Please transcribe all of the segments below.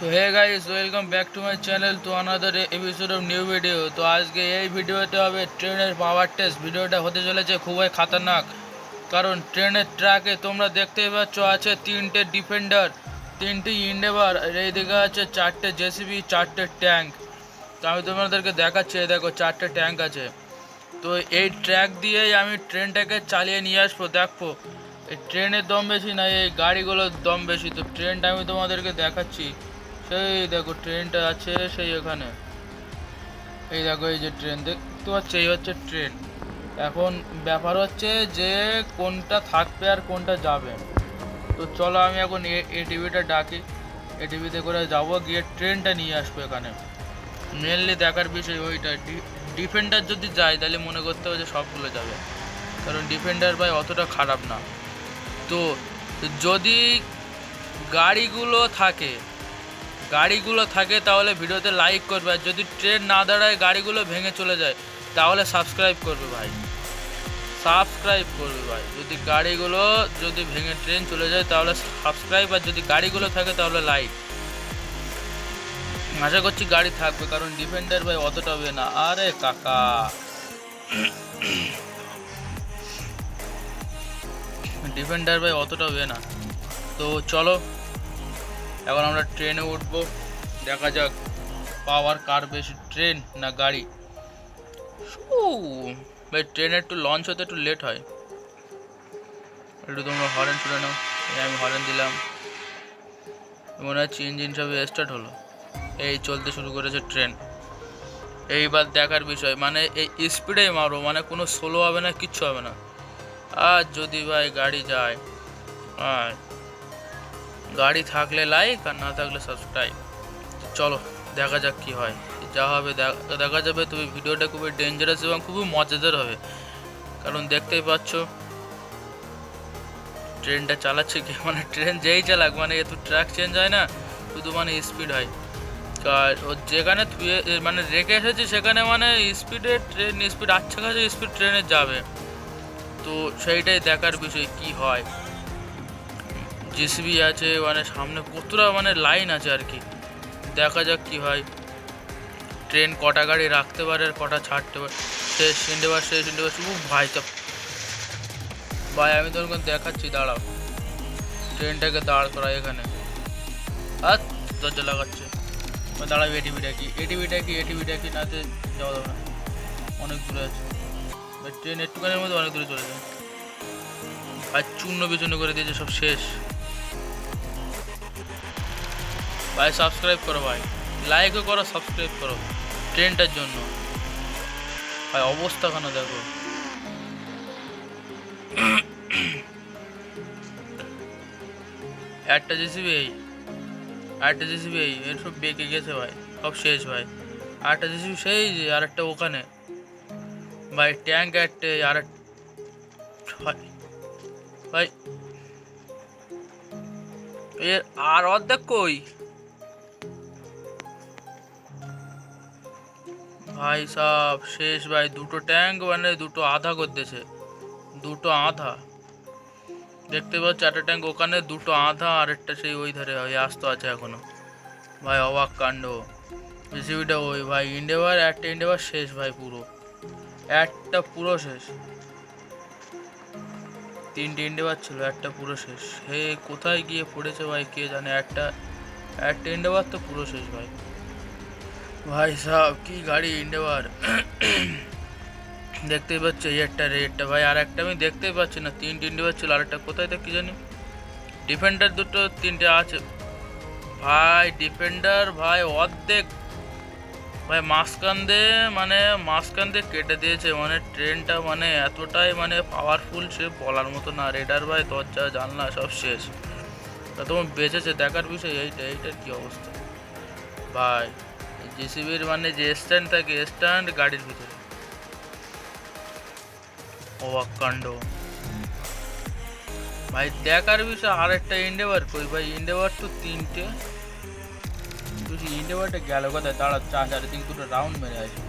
So hey guys welcome back to my channel to another episode of new video তো আজকে এই ভিডিওতে হবে ট্রেনের পাওয়ার টেস্ট ভিডিওটা হতে চলেছে খুবই খাতারনাক। কারণ ট্রেনের ট্র্যাকে তোমরা দেখতেই পাচ্ছ আছে তিনটে ডিফেন্ডার, তিনটি ইন্ডেভার এইদিকে আছে চারটে জেসিবি, চারটে ট্যাঙ্ক। তো আমি তোমাদেরকে দেখাচ্ছি দেখো চারটে ট্যাঙ্ক আছে। তো এই ট্র্যাক দিয়েই আমি ট্রেনটাকে চালিয়ে নিয়ে আসব, দেখো। এই ট্রেনের দম বেশি না, এই গাড়িগুলোর দম বেশি। তো ট্রেনটা আমি তোমাদেরকে দেখাচ্ছি। সেই দেখো ট্রেনটা আছে সেই এখানে। এই দেখো এই যে ট্রেন, দেখতে পাচ্ছ? এই হচ্ছে ট্রেন। এখন ব্যাপার হচ্ছে যে কোনটা থাকবে আর কোনটা যাবে। তো চলো আমি এখন এটিভিটা ডাকি। এটিভিতে করে যাব, গিয়ে ট্রেনটা নিয়ে আসব এখানে। মেনলি দেখার বিষয় ওইটা ডিফেন্ডার যদি যায়, তাহলে মনে করতে হবে যে সবগুলো যাবে। কারণ ডিফেন্ডার ভাই অতটা খারাপ না। তো যদি গাড়িগুলো থাকে গাড়িগুলো থাকে তাহলে ভিডিওতে লাইক করবে। আর যদি ট্রেন না দাঁড়ায়, গাড়িগুলো ভেঙে চলে যায়, তাহলে সাবস্ক্রাইব করবে ভাই। সাবস্ক্রাইব করবে ভাই। যদি গাড়িগুলো, যদি ভেঙে ট্রেন চলে যায়, তাহলে সাবস্ক্রাইব আর যদি গাড়িগুলো থাকে, তাহলে লাইক আশা করছি গাড়ি থাকবে, কারণ ডিফেন্ডার ভাই অতটা হবে না। আরে কাকা। ডিফেন্ডার ভাই অতটা হবে না। তো চলো এখন আমরা ট্রেনে উঠবো। দেখা যাক পাওয়ার কার বেশি ট্রেন না গাড়ি? উ, ভাই ট্রেনে একটু লঞ্চ হতে একটু লেট হয়। একটু তোমরা হরেন শুনে নাও। আমি হরেন দিলাম। মনে হচ্ছে ইঞ্জিন সবে স্টার্ট হলো। এই চলতে শুরু করেছে ট্রেন। এইবার দেখার বিষয় মানে এই স্পিডেই মারো মানে কোনো স্লো হবে না কিচ্ছু হবে না। আর যদি ভাই গাড়ি যায় আর গাড়ি থাকলে লাইক আর না থাকলে সাবস্ক্রাইব চলো, দেখা যাক কি হয়। যা হবে দেখা- যাবে তবে ভিডিওটা খুবই ডেঞ্জারাস এবং খুবই মজাদার হবে। কারণ দেখতেই পাচ্ছ, ট্রেনটা চালাচ্ছে কি? মানে ট্রেন যেই চালাক মানে এত ট্র্যাক চেঞ্জ হয় না, শুধু মানে স্পিড হয়। আর ও যেখানে থুয়ে মানে রেখে এসেছে সেখানে মানে স্পিডে ট্রেন স্পিড আচ্ছা কাছে স্পিড ট্রেনে যাবে। তো সেইটাই দেখার বিষয় কি হয়। জিসিবি আছে মানে সামনে কতটা মানে লাইন আছে আর কি। দেখা যাক কি হয়। ট্রেন কটা গাড়ি রাখতে পারে আর কটা ছাড়তে পারে। শেষ ইন্ডেবার শেষ ইন্ডেবার ও ভাই, চাপ। ভাই, আমি তোর দেখাচ্ছি, দাঁড়াও। ট্রেনটাকে দাঁড় করা এখানে। আর দরজা লাগাচ্ছে। দাঁড়াবে এটিভিটা কি? এটিভিটা কি? এটিভিটা কি? নাতে যাওয়া যাবে অনেক দূরে আছে। ট্রেন একটুখানির মধ্যে অনেক দূরে চলে যায়। আর চূর্ণ বিচূর্ণ করে দিয়েছে সব শেষ। ভাই সাবস্ক্রাইব করো ভাই। লাইকও করো সাবস্ক্রাইব করো। ট্রেনটার জন্য। ভাই, অবস্থা কেন দেখো? একটা জেসিবি এই। আরেকটা জেসিবি এই। এর সব বেঁকে গেছে ভাই। সব শেষ ভাই। আরেকটা জেসিবি সেই যে, আরেকটা ওখানে। ভাই ট্যাঙ্ক একটা আর ভাই। এর আর অর্ধেক কই? ভাই সব, শেষ ভাই। দুটো ট্যাঙ্ক মানে দুটো আধা করতেছে দুটো আধা। দেখতে পাচ্ছ একটা ট্যাঙ্ক ওখানে, দুটো আধা আর একটা সেই ওই ধারে ওই আস্ত আছে এখনও। ভাই অবাক কাণ্ড। রেসিপিটা ওই ভাই ইন্ডেভার একটা ইন্ডেভার শেষ ভাই পুরো। একটা পুরো শেষ। তিনটে ইন্ডেভার ছিল, একটা পুরো শেষ। হে, কোথায় গিয়ে পড়েছে ভাই, কে জানে? একটা একটা ইন্ডেভার তো পুরো শেষ ভাই। ভাই সাহ কি গাড়ি ইন্ডেভার দেখতেই পাচ্ছ এই একটা রেডটা ভাই আর একটা আমি দেখতেই পাচ্ছি না। তিনটে ইন্ডেভার ছিল আর একটা কোথায় দেখ কি জানি? ডিফেন্ডার দুটো তিনটে আছে। ভাই, ডিফেন্ডার ভাই, অর্ধেক। ভাই, মাঝখান দিয়ে মানে মাঝখান দিয়ে কেটে দিয়েছে। মানে ট্রেনটা মানে এতটাই মানে পাওয়ারফুল সে বলার মতো না। রেডার ভাই, দরজা, জানলা, সব শেষ। তা তোমার বেঁচেছে, দেখার বিষয় এইটা, এইটার কি অবস্থা? ভাই জিসিবির মানে যে স্ট্যান্ড থাকে, স্ট্যান্ড গাড়ির ভিতরে। অবাক ভাই, দেখার বিষয় আরেকটা ইন্ডেভার কই ভাই ইন্ডেভার তো তিনটে। তুই ইন্ডেভারটা গেল কোথায়? দাঁড়া, চারি দিন দুটো রাউন্ড মেরে আসবে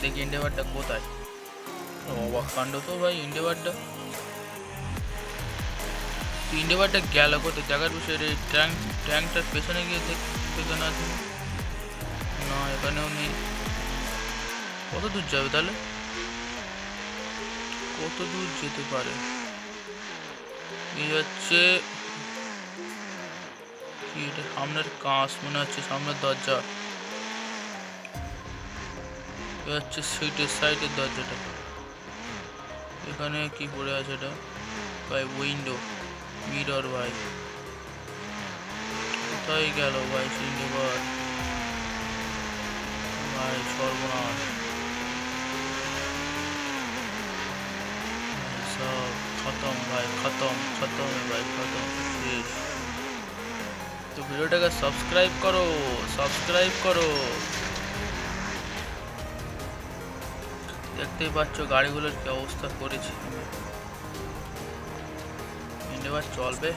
দেখি ইন্ডেভারটা কোথায়। অবাক তো ভাই ইন্ডেভারটা ইন্ডেভারটা গেল কোথায়? দেখার বিষয় ট্যাঙ্ক, ট্যাঙ্কটার পেছনে গিয়ে দেখ পেছনে আছে না, এখানেও নেই। কত দূর যাবে তাহলে? কত দূর যেতে পারে? এই হচ্ছে কি এটা? সামনের কাঁচ, মনে হচ্ছে সামনের দরজা। এ হচ্ছে সিটের সাইডের দরজাটা। এখানে কি পড়ে আছে এটা? ভাই উইন্ডো মিরর ভাই। কোথায় গেল ভাই সিন্ডিবার হায় সর্বনাশ সব খতম ভাই খতম খতম ভাই খতম শেষ তো ভিডিওটাকে সাবস্ক্রাইব করো সাবস্ক্রাইব করো দেখতেই পাচ্ছ গাড়িগুলোর কি অবস্থা করেছি ইন্ডিভার চলবে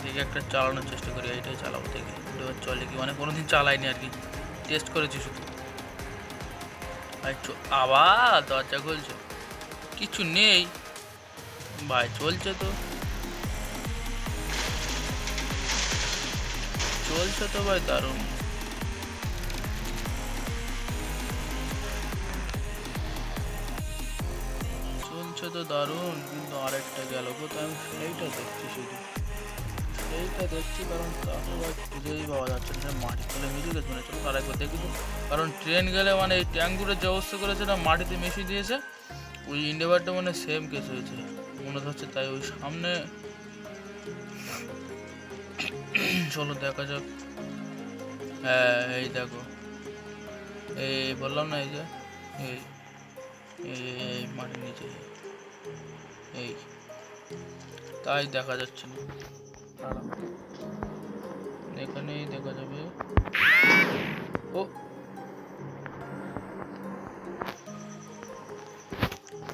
দেখে একটা চালানোর চেষ্টা করি এইটাই চালাবো দেখি ইন্ডিভার চলে কি মানে কোনোদিন চালাইনি আর কি টেস্ট করেছি শুধু। চ- আবার দরজা খুলছে। কিছু নেই। ভাই, চলছে তো। চলছে তো ভাই, দারুণ। চলছে তো দারুণ, কিন্তু আরেকটা গেল কোথায়? আমি সেইটা দেখছি শুধু। সেইটা দেখছি কারণ তাকে খুঁজেই পাওয়া যাচ্ছে না মাটি তলে মিশে গেছে মনে চলো আরেকবার দেখি তো কারণ ট্রেন গেলে মানে এই ট্যাঙ্কগুলোর যে অবস্থা করেছে না মাটিতে মিশিয়ে দিয়েছে ওই ইন্ডিভারটা মানে সেম কেস হয়েছে। মনে হচ্ছে তাই ওই সামনে চলো দেখা যাক। হ্যাঁ এই দেখো। এই বললাম না এই যে এই, এই মাটির নিচে। এই তাই দেখা যাচ্ছে না। দাঁড়াও। এখানেই দেখা যাবে ও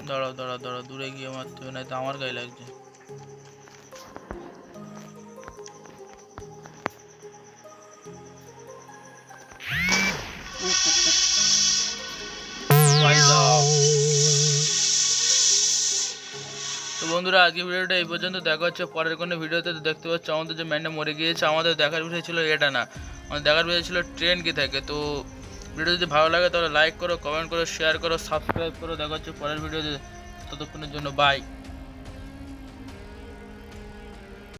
দাঁড়াও দাঁড়াও দাঁড়াও দূরে গিয়ে মারতে হবে নয়তো আমার গায়ে লাগছে বন্ধুরা আজকে ভিডিওটা এই পর্যন্ত। দেখা হচ্ছে পরের কোনো ভিডিওতে। দেখতে পাচ্ছ, আমাদের যে ম্যান্ডে মরে গিয়েছে, আমাদের দেখার বিষয় ছিল এটা না। আমাদের দেখার বিষয় ছিল ট্রেন কি থাকে। তো ভিডিও যদি ভালো লাগে, তাহলে লাইক করো কমেন্ট করো শেয়ার করো সাবস্ক্রাইব করো। দেখা হচ্ছে পরের ভিডিওতে। ততক্ষণের জন্য বাই